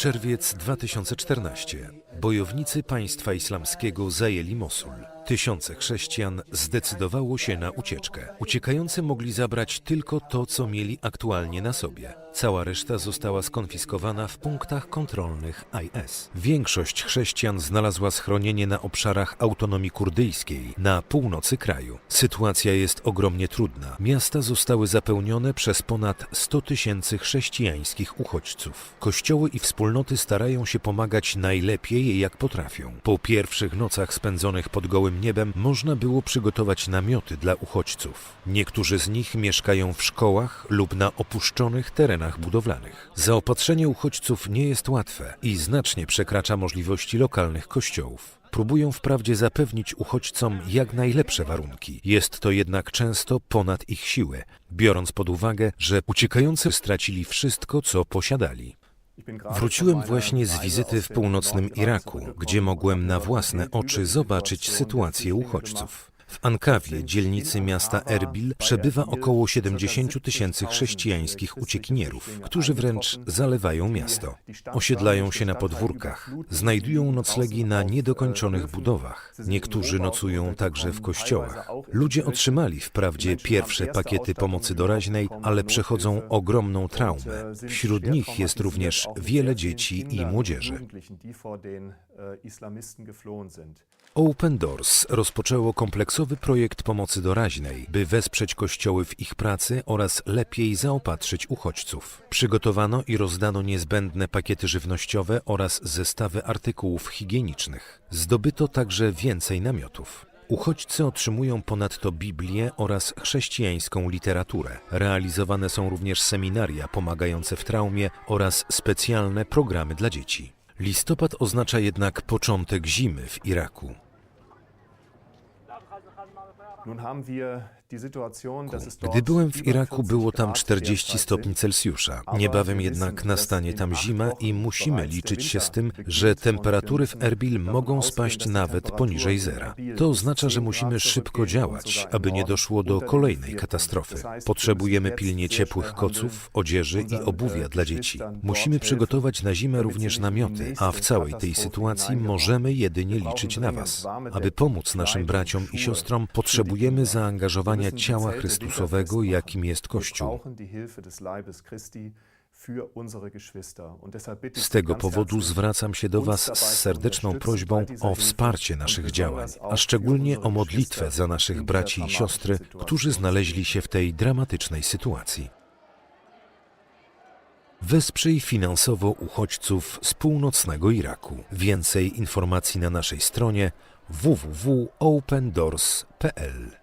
Czerwiec 2014. Bojownicy państwa islamskiego zajęli Mosul. Tysiące chrześcijan zdecydowało się na ucieczkę. Uciekający mogli zabrać tylko to, co mieli aktualnie na sobie. Cała reszta została skonfiskowana w punktach kontrolnych IS. Większość chrześcijan znalazła schronienie na obszarach autonomii kurdyjskiej na północy kraju. Sytuacja jest ogromnie trudna. Miasta zostały zapełnione przez ponad 100 tysięcy chrześcijańskich uchodźców. Kościoły i wspólnoty starają się pomagać najlepiej jak potrafią. Po pierwszych nocach spędzonych pod gołym niebem można było przygotować namioty dla uchodźców. Niektórzy z nich mieszkają w szkołach lub na opuszczonych terenach budowlanych. Zaopatrzenie uchodźców nie jest łatwe i znacznie przekracza możliwości lokalnych kościołów. Próbują wprawdzie zapewnić uchodźcom jak najlepsze warunki. Jest to jednak często ponad ich siły, biorąc pod uwagę, że uciekający stracili wszystko, co posiadali. Wróciłem właśnie z wizyty w północnym Iraku, gdzie mogłem na własne oczy zobaczyć sytuację uchodźców. W Ankawie, dzielnicy miasta Erbil, przebywa około 70 tysięcy chrześcijańskich uciekinierów, którzy wręcz zalewają miasto. Osiedlają się na podwórkach, znajdują noclegi na niedokończonych budowach. Niektórzy nocują także w kościołach. Ludzie otrzymali wprawdzie pierwsze pakiety pomocy doraźnej, ale przechodzą ogromną traumę. Wśród nich jest również wiele dzieci i młodzieży. Open Doors rozpoczęło kompleksowy projekt pomocy doraźnej, by wesprzeć kościoły w ich pracy oraz lepiej zaopatrzyć uchodźców. Przygotowano i rozdano niezbędne pakiety żywnościowe oraz zestawy artykułów higienicznych. Zdobyto także więcej namiotów. Uchodźcy otrzymują ponadto Biblię oraz chrześcijańską literaturę. Realizowane są również seminaria pomagające w traumie oraz specjalne programy dla dzieci. Listopad oznacza jednak początek zimy w Iraku. Gdy byłem w Iraku, było tam 40 stopni Celsjusza. Niebawem jednak nastanie tam zima i musimy liczyć się z tym, że temperatury w Erbil mogą spaść nawet poniżej zera. To oznacza, że musimy szybko działać, aby nie doszło do kolejnej katastrofy. Potrzebujemy pilnie ciepłych koców, odzieży i obuwia dla dzieci. Musimy przygotować na zimę również namioty, a w całej tej sytuacji możemy jedynie liczyć na Was. Aby pomóc naszym braciom i siostrom, potrzebujemy zaangażowania ciała Chrystusowego, jakim jest Kościół. Z tego powodu zwracam się do Was z serdeczną prośbą o wsparcie naszych działań, a szczególnie o modlitwę za naszych braci i siostry, którzy znaleźli się w tej dramatycznej sytuacji. Wesprzyj finansowo uchodźców z północnego Iraku. Więcej informacji na naszej stronie www.opendoors.pl